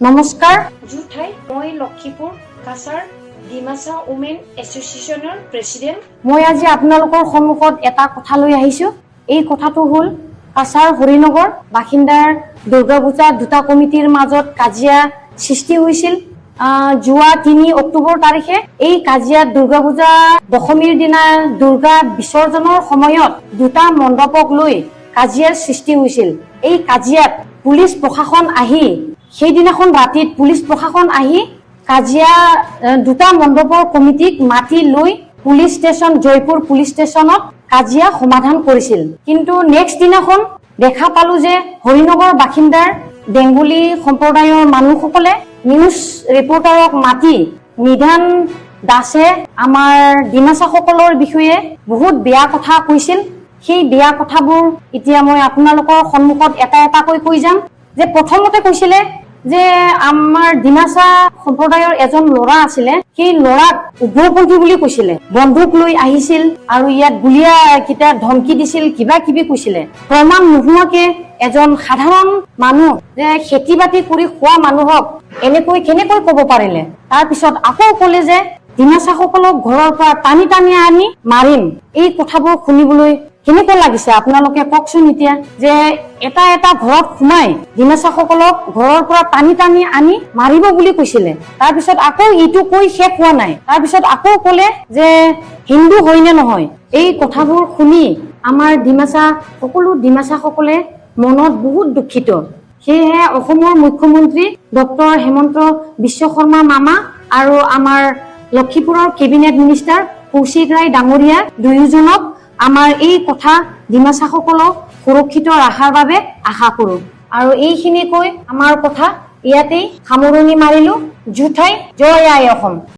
নমস্কাৰ। জুঠাই মই লক্ষীপুৰ কাছাৰ ডিমাচা উমেন এছ'চিয়েশ্যনৰ প্ৰেচিডেণ্ট। মই আজি আপোনালোকৰ সন্মুখত এটা কথা লৈ আহিছোঁ। এই কথাটো হ'ল কাছাৰ হৰিনগৰ বাসিন্দাৰ দুৰ্গা পূজা দুটা কমিটিৰ মাজত কাজিয়া সৃষ্টি হৈছিল। যোৱা তিনি অক্টোবৰ তাৰিখে এই কাজিয়াত দুৰ্গা পূজা দশমীৰ দিনা দুৰ্গা বিসৰ্জনৰ সময়ত দুটা মণ্ডপক লৈ কাজিয়াৰ সৃষ্টি হৈছিল। এই কাজিয়াত পুলিচ প্ৰশাসন আহি সেইদিনাখন ৰাতিত পুলিচ প্ৰশাসন আহি কাজিয়া দুটা মণ্ডপৰ কমিটিক মাতি লৈ পুলিচ ষ্টেচন, জয়পুৰ পুলিচ ষ্টেচনত কাজিয়া সমাধান কৰিছিল। কিন্তু নেক্সট দিনাখন দেখা পালো যে হৰিনগৰ বাসিন্দাৰ বেংগলী সম্প্ৰদায়ৰ মানুহসকলে নিউজ ৰিপৰ্টাৰক মাতি নিধান দাসে আমাৰ ডিমাচাসকলৰ বিষয়ে বহুত বেয়া কথা কৈছিল। সেই বেয়া কথাবোৰ এতিয়া মই আপোনালোকৰ সন্মুখত এটা এটাকৈ কৈ যাম। যে প্ৰথমতে কৈছিলে যে আমাৰ ডিমাচা সম্প্ৰদায়ৰ এজন ল'ৰা আছিলে, সেই ল'ৰাক উগ্ৰপন্থী বুলি কৈছিলে। বন্দুক লৈ আহিছিল আৰু ইয়াত গুলীয়া কেইটা ধমকি দিছিল, কিবা কিবি কৈছিলে। প্ৰমাণ নোহোৱাকে এজন সাধাৰণ মানুহ যে খেতি বাতি কৰি খোৱা মানুহক এনেকৈ কেনেকৈ ক'ব পাৰিলে? তাৰপিছত আকৌ ক'লে যে, ডিমাচাসকলক ঘৰৰ পৰা টানি টানি আনি মাৰিম। এই কথাবোৰ শুনিবলৈ কেনেকুৱা লাগিছে? আপোনালোকে কওকচোন এতিয়া যে এটা এটা ঘৰত সোমাই ডিমাচাসকলক ঘৰৰ পৰা টানি টানি আনি মাৰিব বুলি কৈছিলে। তাৰপিছত আকৌ ইটো কৈ শেষ হোৱা নাই। তাৰপিছত আকৌ ক'লে যে হিন্দু হয় নে নহয়? এই কথাবোৰ শুনি আমাৰ ডিমাচা সকলো ডিমাচাসকলে মনত বহুত দুখিত। সেয়েহে অসমৰ মুখ্যমন্ত্ৰী ডক্টৰ হেমন্ত বিশ্ব শৰ্মা মামা আৰু আমাৰ লক্ষীপুৰৰ কেবিনেট মিনিষ্টাৰ কৌশিক ৰায় ডাঙৰীয়া দুয়োজনক আমাৰ এই কথা ডিমাচাসকলক সুৰক্ষিত ৰখাৰ বাবে আশা কৰোঁ। আৰু এইখিনি কৈ আমাৰ কথা ইয়াতেই সামৰণি মাৰিলোঁ। জুঠাই জয় আই অসম।